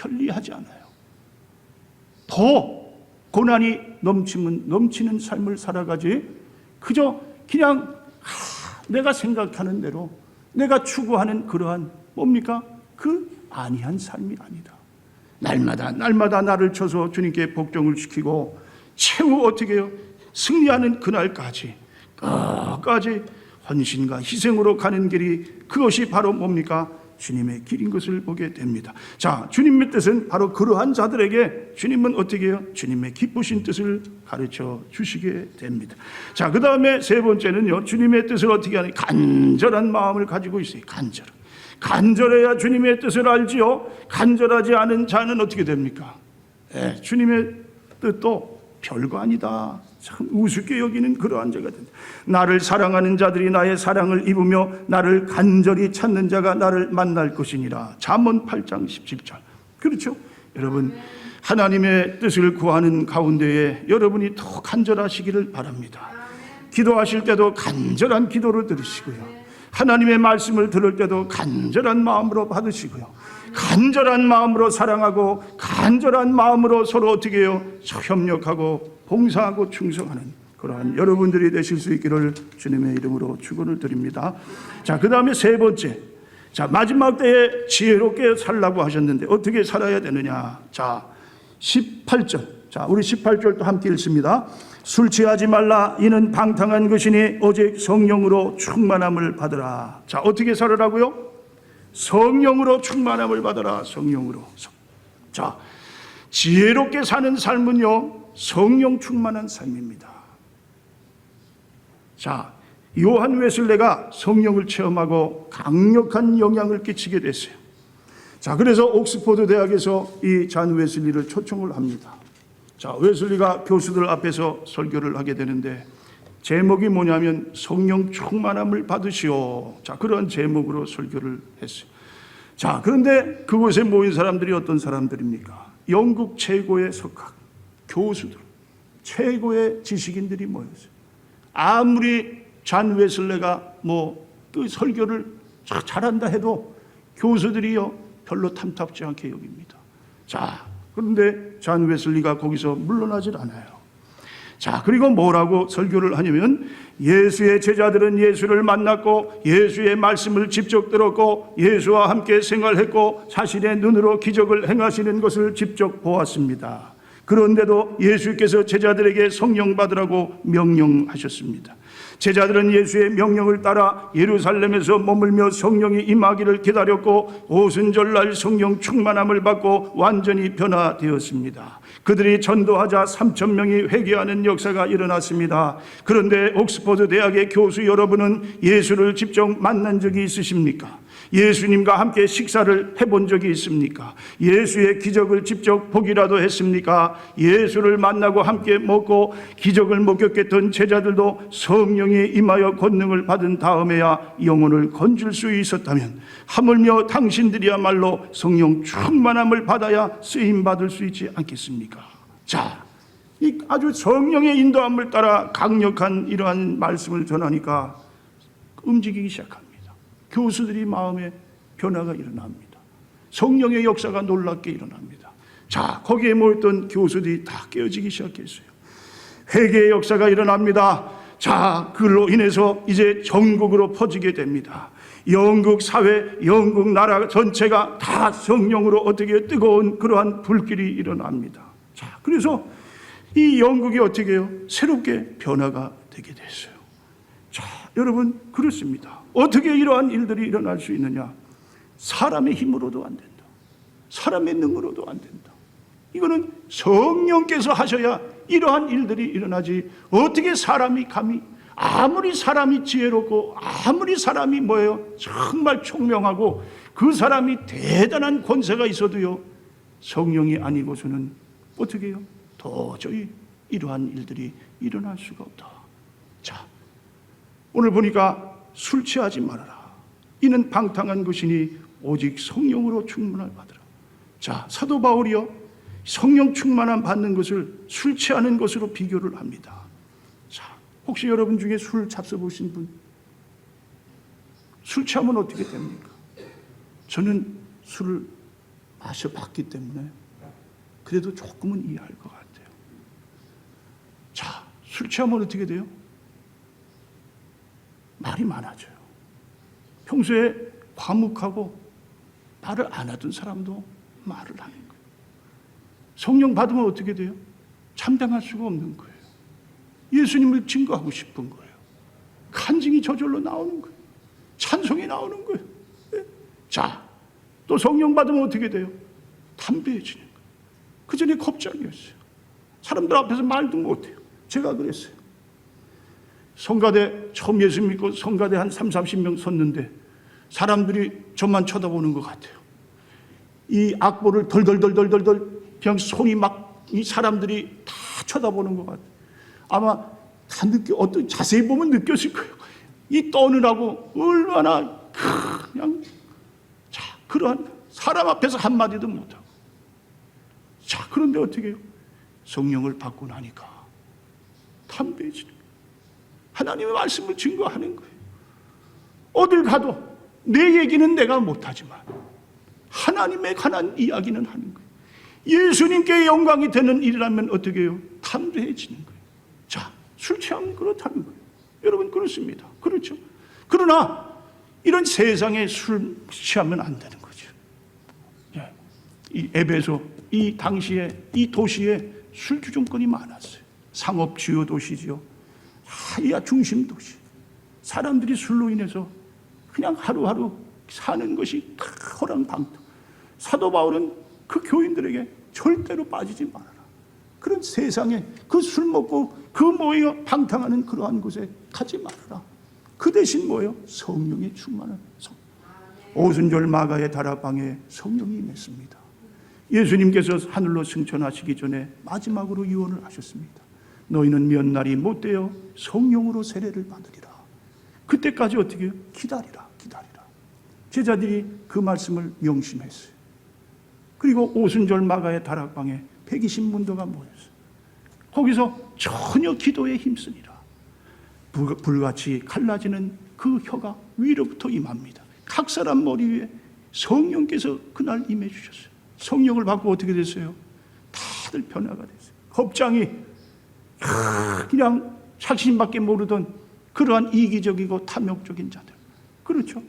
편리하지 않아요. 더 고난이 넘치면 넘치는 삶을 살아가지 그저 그냥 하, 내가 생각하는 대로 내가 추구하는 그러한 뭡니까? 그 아니한 삶이 아니다. 날마다 날마다 나를 쳐서 주님께 복종을 시키고 최후 어떻게 해요? 승리하는 그날까지 끝까지 헌신과 희생으로 가는 길이 그것이 바로 뭡니까? 주님의 길인 것을 보게 됩니다. 자, 주님의 뜻은 바로 그러한 자들에게 주님은 어떻게 해요? 주님의 기쁘신 뜻을 가르쳐 주시게 됩니다. 자, 그 다음에 세 번째는요, 주님의 뜻을 어떻게 하는 간절한 마음을 가지고 있어요. 간절. 간절해야 주님의 뜻을 알지요. 간절하지 않은 자는 어떻게 됩니까? 예, 주님의 뜻도 별거 아니다. 참 우습게 여기는 그러한 자가 된다. 나를 사랑하는 자들이 나의 사랑을 입으며 나를 간절히 찾는 자가 나를 만날 것이니라. 잠언 8장 17절. 그렇죠? 여러분 하나님의 뜻을 구하는 가운데에 여러분이 더 간절하시기를 바랍니다. 기도하실 때도 간절한 기도를 들으시고요. 하나님의 말씀을 들을 때도 간절한 마음으로 받으시고요. 간절한 마음으로 사랑하고 간절한 마음으로 서로 어떻게 해요? 협력하고 봉사하고 충성하는 그러한 여러분들이 되실 수 있기를 주님의 이름으로 축원을 드립니다. 자, 그다음에 세 번째. 자, 마지막 때에 지혜롭게 살라고 하셨는데 어떻게 살아야 되느냐? 자, 18절. 자, 우리 18절도 함께 읽습니다. 술 취하지 말라 이는 방탕한 것이니 오직 성령으로 충만함을 받으라. 자, 어떻게 살으라고요? 성령으로 충만함을 받으라. 성령으로. 자, 지혜롭게 사는 삶은요. 성령 충만한 삶입니다. 자, 요한 웨슬레가 성령을 체험하고 강력한 영향을 끼치게 됐어요. 자, 그래서 옥스포드 대학에서 이 잔 웨슬리를 초청을 합니다. 자, 웨슬리가 교수들 앞에서 설교를 하게 되는데 제목이 뭐냐면 성령 충만함을 받으시오. 자, 그런 제목으로 설교를 했어요. 자, 그런데 그곳에 모인 사람들이 어떤 사람들입니까? 영국 최고의 석학, 교수들, 최고의 지식인들이 모였어요. 아무리 잔 웨슬레가 뭐 그 설교를 잘한다 해도 교수들이요 별로 탐탁지 않게 여깁니다. 자, 그런데 잔 웨슬리가 거기서 물러나질 않아요. 자, 그리고 뭐라고 설교를 하냐면 예수의 제자들은 예수를 만났고 예수의 말씀을 직접 들었고 예수와 함께 생활했고 자신의 눈으로 기적을 행하시는 것을 직접 보았습니다. 그런데도 예수께서 제자들에게 성령 받으라고 명령하셨습니다. 제자들은 예수의 명령을 따라 예루살렘에서 머물며 성령이 임하기를 기다렸고 오순절날 성령 충만함을 받고 완전히 변화되었습니다. 그들이 전도하자 3천 명이 회개하는 역사가 일어났습니다. 그런데 옥스퍼드 대학의 교수 여러분은 예수를 직접 만난 적이 있으십니까? 예수님과 함께 식사를 해본 적이 있습니까? 예수의 기적을 직접 보기라도 했습니까? 예수를 만나고 함께 먹고 기적을 목격했던 제자들도 성령이 임하여 권능을 받은 다음에야 영혼을 건질 수 있었다면 하물며 당신들이야말로 성령 충만함을 받아야 쓰임 받을 수 있지 않겠습니까? 자, 이 아주 성령의 인도함을 따라 강력한 이러한 말씀을 전하니까 움직이기 시작합니다. 교수들이 마음에 변화가 일어납니다. 성령의 역사가 놀랍게 일어납니다. 자, 거기에 모였던 교수들이 다 깨어지기 시작했어요. 회개의 역사가 일어납니다. 자, 그로 인해서 이제 전국으로 퍼지게 됩니다. 영국 사회, 영국 나라 전체가 다 성령으로 어떻게 뜨거운 그러한 불길이 일어납니다. 자, 그래서 이 영국이 어떻게 해요? 새롭게 변화가 되게 됐어요. 자, 여러분, 그렇습니다. 어떻게 이러한 일들이 일어날 수 있느냐? 사람의 힘으로도 안 된다. 사람의 능으로도 안 된다. 이거는 성령께서 하셔야 이러한 일들이 일어나지. 어떻게 사람이 감히 아무리 사람이 지혜롭고 아무리 사람이 뭐예요? 정말 총명하고 그 사람이 대단한 권세가 있어도요. 성령이 아니고서는 어떻게 해요? 도저히 이러한 일들이 일어날 수가 없다. 자, 오늘 보니까 술 취하지 말아라. 이는 방탕한 것이니 오직 성령으로 충만을 받으라. 자, 사도 바울이요. 성령 충만함 받는 것을 술 취하는 것으로 비교를 합니다. 자, 혹시 여러분 중에 술 잡숴 보신 분? 술 취하면 어떻게 됩니까? 저는 술을 마셔봤기 때문에 그래도 조금은 이해할 것 같아요. 자, 술 취하면 어떻게 돼요? 말이 많아져요. 평소에 과묵하고 말을 안 하던 사람도 말을 하는 거예요. 성령 받으면 어떻게 돼요? 참담할 수가 없는 거예요. 예수님을 증거하고 싶은 거예요. 간증이 저절로 나오는 거예요. 찬송이 나오는 거예요. 예? 자, 또 성령 받으면 어떻게 돼요? 담대해지는 거예요. 그 전에 겁장이었어요. 사람들 앞에서 말도 못해요. 제가 그랬어요. 성가대 처음 예수 믿고 성가대 한 3, 40명 섰는데 사람들이 저만 쳐다보는 것 같아요. 이 악보를 덜덜덜덜덜덜 그냥 손이 막 이 사람들이 다 쳐다보는 것 같아요. 아마 다 느껴 어떤 자세히 보면 느꼈을 거예요. 이 떠느라고 얼마나 그냥 자 그러한 사람 앞에서 한 마디도 못하고 자 그런데 어떻게 해요? 성령을 받고 나니까 거예요. 하나님의 말씀을 증거하는 거예요. 어딜 가도 내 얘기는 내가 못하지만 하나님에 관한 이야기는 하는 거예요. 예수님께 영광이 되는 일이라면 어떻게 해요? 담대해지는 거예요. 자, 술 취하면 그렇다는 거예요. 여러분 그렇습니다. 그렇죠. 그러나 이런 세상에 술 취하면 안 되는 거죠. 예. 이 에베소 이 당시에 이 도시에 술 주정권이 많았어요. 상업 주요 도시죠. 하야 중심 도시. 사람들이 술로 인해서 그냥 하루하루 사는 것이 다 허랑방탕. 사도 바울은 그 교인들에게 절대로 빠지지 말아라. 그런 세상에 그 술 먹고 그 모여 방탕하는 그러한 곳에 가지 말아라. 그 대신 뭐예요? 성령의 충만한 성. 오순절 마가의 다락방에 성령이 임했습니다. 예수님께서 하늘로 승천하시기 전에 마지막으로 유언을 하셨습니다. 너희는 몇 날이 못 되어 성령으로 세례를 받으리라. 그때까지 어떻게 해요? 기다리라, 기다리라. 제자들이 그 말씀을 명심했어요. 그리고 오순절 마가의 다락방에 120문도가 모였어요. 거기서 전혀 기도에 힘쓰니라. 불- 불같이 갈라지는 그 혀가 위로부터 임합니다. 각 사람 머리 위에 성령께서 그날 임해 주셨어요. 성령을 받고 어떻게 됐어요? 다들 변화가 됐어요. 겁장이 그냥 자신밖에 모르던 그러한 이기적이고 탐욕적인 자들. 그렇죠.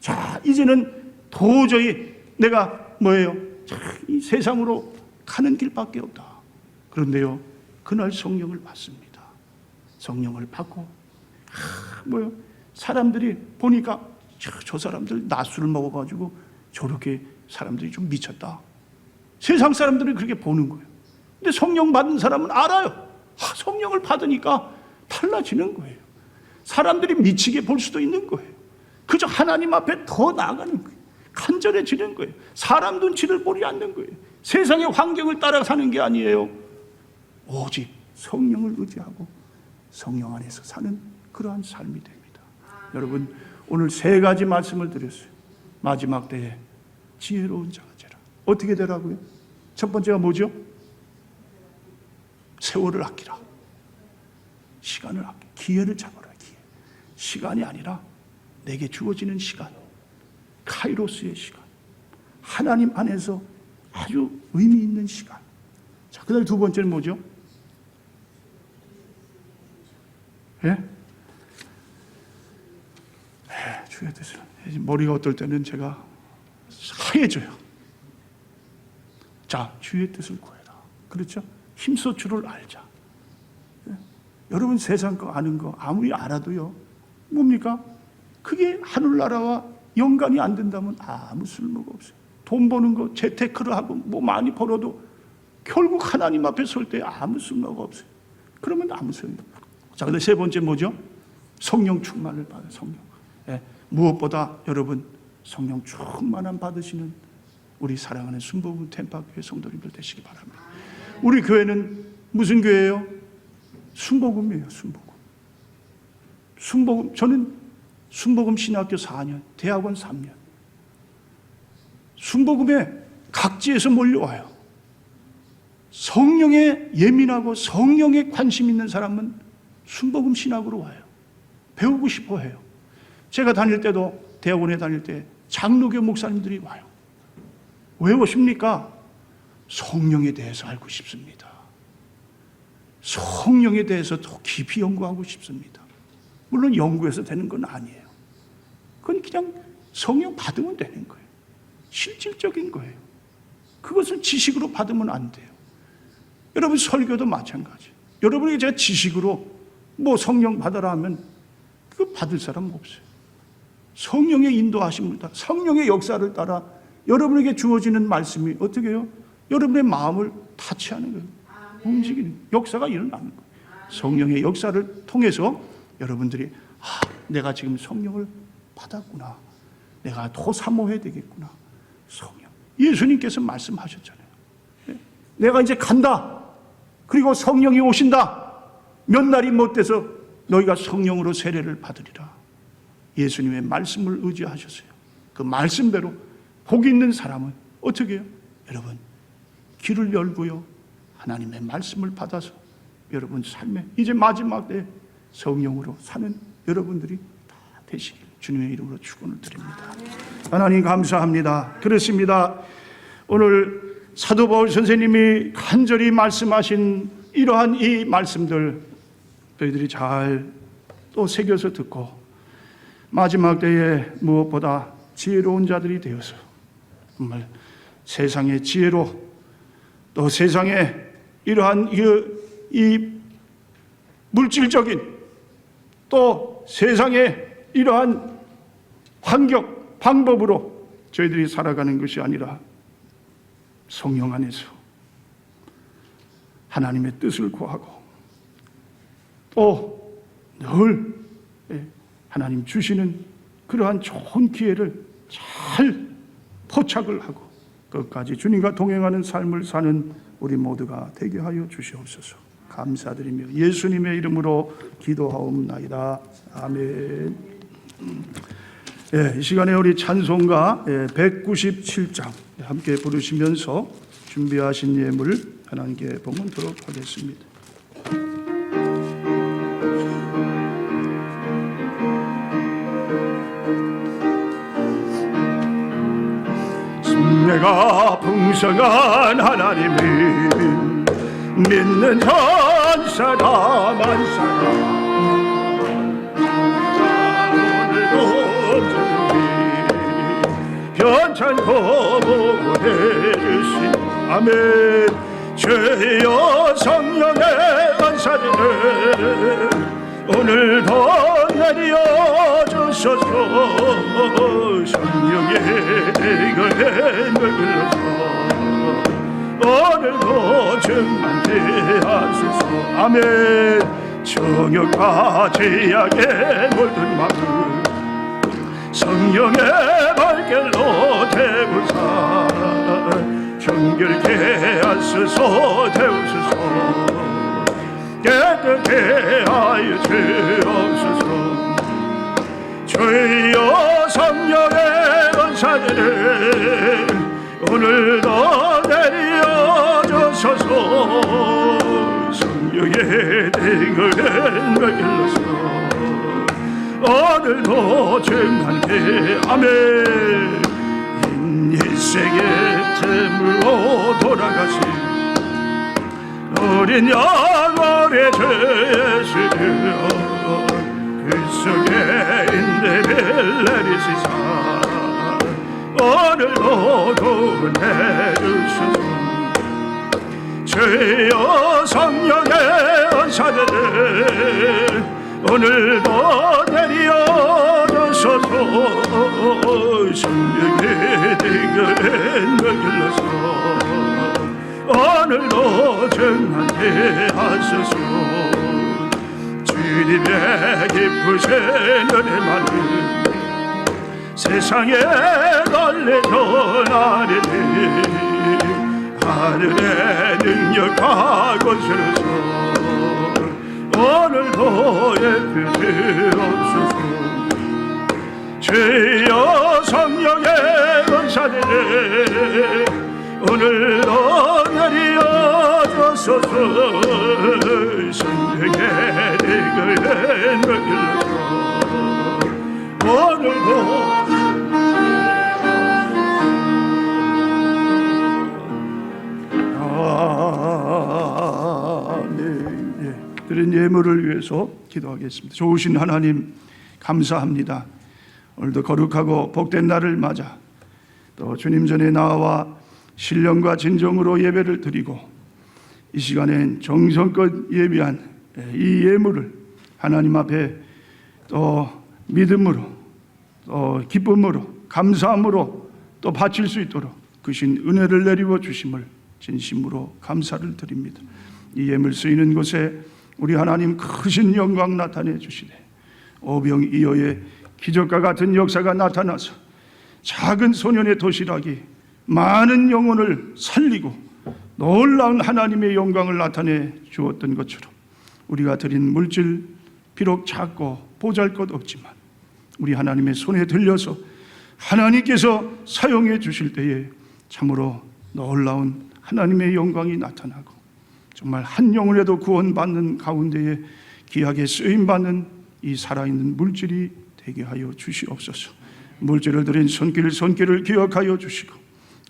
자, 이제는 도저히 내가 뭐예요? 자, 이 세상으로 가는 길밖에 없다. 그런데요, 그날 성령을 받습니다. 성령을 받고, 아, 뭐요? 사람들이 보니까 저, 저 사람들 낮술을 먹어가지고 저렇게 사람들이 좀 미쳤다. 세상 사람들이 그렇게 보는 거예요. 근데 성령 받은 사람은 알아요. 아, 성령을 받으니까 달라지는 거예요. 사람들이 미치게 볼 수도 있는 거예요. 그저 하나님 앞에 더 나아가는 거예요. 간절해지는 거예요. 사람 눈치를 보지 않는 거예요. 세상의 환경을 따라 사는 게 아니에요. 오직 성령을 의지하고 성령 안에서 사는 그러한 삶이 됩니다. 여러분, 오늘 세 가지 말씀을 드렸어요. 마지막 때에 지혜로운 자가 되라. 어떻게 되라고요? 첫 번째가 뭐죠? 세월을 아끼라. 시간을 아끼, 기회를 잡아라, 기회. 시간이 아니라 내게 주어지는 시간. 카이로스의 시간. 하나님 안에서 아주 의미 있는 시간. 자, 그 다음에 두 번째는 뭐죠? 예? 예, 주의 뜻을. 머리가 어떨 때는 제가 하얘져요. 자, 주의 뜻을 구해라. 그렇죠? 힘써 주를 알자. 예? 여러분 세상 거 아는 거 아무리 알아도요. 뭡니까? 그게 하늘나라와 연관이 안 된다면 아무 쓸모가 없어요. 돈 버는 거 재테크를 하고 뭐 많이 벌어도 결국 하나님 앞에 설 때 아무 쓸모가 없어요. 그러면 아무 소용이 없어요. 자, 근데 세 번째 뭐죠? 성령 충만을 받아 성령. 예, 무엇보다 여러분 성령 충만함 받으시는 우리 사랑하는 순복음 템파교회 성도님들 되시기 바랍니다. 우리 교회는 무슨 교회예요? 순복음이에요. 순복음. 순복음 저는 순복음 신학교 4년, 대학원 3년. 순복음에 각지에서 몰려와요. 성령에 예민하고 성령에 관심 있는 사람은 순복음 신학으로 와요. 배우고 싶어 해요. 제가 다닐 때도 대학원에 다닐 때 장로교 목사님들이 와요. 왜 오십니까? 성령에 대해서 알고 싶습니다. 성령에 대해서 더 깊이 연구하고 싶습니다. 물론 연구해서 되는 건 아니에요. 그건 그냥 성령 받으면 되는 거예요. 실질적인 거예요. 그것을 지식으로 받으면 안 돼요. 여러분 설교도 마찬가지. 여러분에게 제가 지식으로 뭐 성령 받아라 하면 그거 받을 사람 없어요. 성령의 따라 성령의 역사를 따라 여러분에게 주어지는 말씀이 어떻게 해요? 여러분의 마음을 타치하는 거예요. 움직이는 역사가 일어나는 거예요. 성령의 역사를 통해서 여러분들이 아, 내가 지금 성령을 받았구나. 내가 더 사모해야 되겠구나. 성령. 예수님께서 말씀하셨잖아요. 네. 내가 이제 간다. 그리고 성령이 오신다. 몇 날이 못 돼서 너희가 성령으로 세례를 받으리라. 예수님의 말씀을 의지하셨어요. 그 말씀대로 복 있는 사람은 어떻게 해요? 여러분, 귀를 열고요. 하나님의 말씀을 받아서 여러분 삶에 이제 마지막 때 성령으로 사는 여러분들이 다 되시길 주님의 이름으로 축원을 드립니다. 하나님 감사합니다. 그렇습니다. 오늘 사도 바울 선생님이 간절히 말씀하신 이러한 이 말씀들 저희들이 잘 또 새겨서 듣고 마지막 때에 무엇보다 지혜로운 자들이 되어서 정말 세상의 지혜로 또 세상에 이러한 이, 이 물질적인 또 세상에 이러한 환경 방법으로 저희들이 살아가는 것이 아니라 성령 안에서 하나님의 뜻을 구하고 또늘 예, 하나님 주시는 그러한 좋은 기회를 잘 포착을 하고 끝까지 주님과 동행하는 삶을 사는 우리 모두가 되게 하여 주시옵소서. 감사드리며 예수님의 이름으로 기도하옵나이다. 아멘. 예, 이 시간에 우리 찬송가 197장 함께 부르시면서 준비하신 예물 하나님께 봉헌토록 하겠습니다. 풍성한 하나님을 믿는 사람 오늘도 변찮고 보내주신 아멘. 죄여 성령의 은사들을 오늘도 내려 주소서. 성령의 이거에 물들어 증만케 하소서. 아멘. 정욕과 제약에 물든 마음 성령의 발길로 태우사 정결케 하소서 태우소서. 깨끗게 하여 주옵소서. 주여 성령의 은사들을 오늘 등을 먹일러서 오늘도 증한게 아멘. 인생의 틈으로 돌아가신 어린 영혼의 죄수여 그 속에 인내를 내리시사. 오늘도 구원해 주소서. 죄여 성령의 은사들을 오늘도 내려 주소서. 성령의 등을 먹일러서 오늘도 정한게 하소서. 주님의 기쁘신 은혜만은 세상에 걸레던 아래니 하늘의 능력하고 주소서 오늘도 예쁘게 없소서 주여 성령의 은사들을 오늘도 내려 주소서. 성령의 이글 먹일러서 오늘도 드린 예물을 위해서 기도하겠습니다. 좋으신 하나님 감사합니다. 오늘도 거룩하고 복된 날을 맞아 또 주님 전에 나와 신령과 진정으로 예배를 드리고 이 시간엔 정성껏 예비한 이 예물을 하나님 앞에 또 믿음으로 또 기쁨으로 감사함으로 또 바칠 수 있도록 그신 은혜를 내리워 주심을 진심으로 감사를 드립니다. 이 예물 쓰이는 곳에 우리 하나님 크신 영광 나타내 주시되 오병이어의 기적과 같은 역사가 나타나서 작은 소년의 도시락이 많은 영혼을 살리고 놀라운 하나님의 영광을 나타내 주었던 것처럼 우리가 드린 물질 비록 작고 보잘 것 없지만 우리 하나님의 손에 들려서 하나님께서 사용해 주실 때에 참으로 놀라운 하나님의 영광이 나타나고 정말 한 영혼에도 구원받는 가운데에 귀하게 쓰임 받는 이 살아있는 물질이 되게 하여 주시옵소서. 물질을 드린 손길 손길을 기억하여 주시고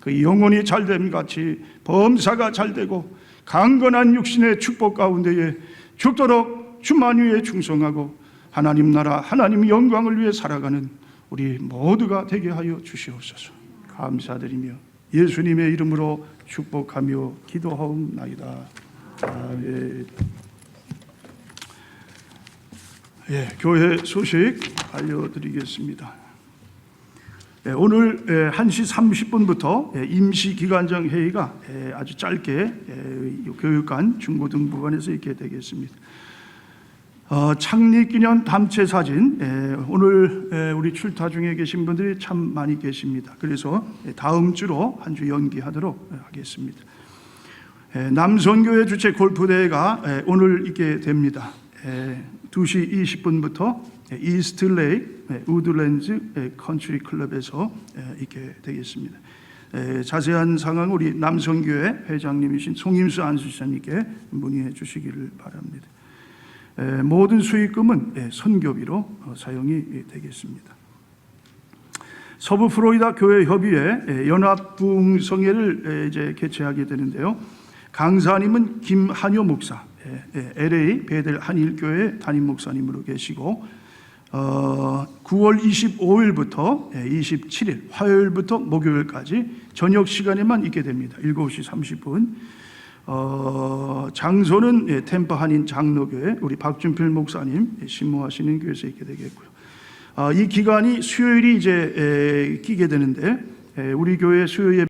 그 영혼이 잘됨 같이 범사가 잘되고 강건한 육신의 축복 가운데에 죽도록 주만 위에 충성하고 하나님 나라 하나님 영광을 위해 살아가는 우리 모두가 되게 하여 주시옵소서. 감사드리며 예수님의 이름으로 축복하며 기도하옵나이다. 아멘. 예, 교회 소식 알려드리겠습니다. 예, 오늘 예, 1시 30분부터 예, 임시기관장 회의가 예, 아주 짧게 예, 교육관 중고등부관에서 있게 되겠습니다. 어, 창립기념 담체 사진 예, 오늘 예, 우리 출타 중에 계신 분들이 참 많이 계십니다. 그래서 예, 다음 주로 한 주 연기하도록 예, 하겠습니다. 예, 남성교회 주최 골프 대회가 예, 오늘 있게 됩니다. 예, 2시 20분부터 이스트레이 예, 우드랜즈 예, 컨트리 클럽에서 예, 있게 되겠습니다. 예, 자세한 상황 우리 남성교회 회장님이신 송임수 안수사님께 문의해 주시기를 바랍니다. 예, 모든 수익금은 예, 선교비로 어, 사용이 예, 되겠습니다. 서부 플로리다 교회 협의회 예, 연합 부흥성회를 예, 이제 개최하게 되는데요. 강사님은 김한효 목사, 예, 예, LA 베델 한일교회 담임 목사님으로 계시고 어, 9월 25일부터 27일 화요일부터 목요일까지 저녁 시간에만 있게 됩니다. 7시 30분. 어, 장소는 예, 템퍼 한인 장로교회 우리 박준필 목사님 예, 신무하시는 교회에서 있게 되겠고요. 아, 이 기간이 수요일이 이제 에, 끼게 되는데 에, 우리 교회 수요 예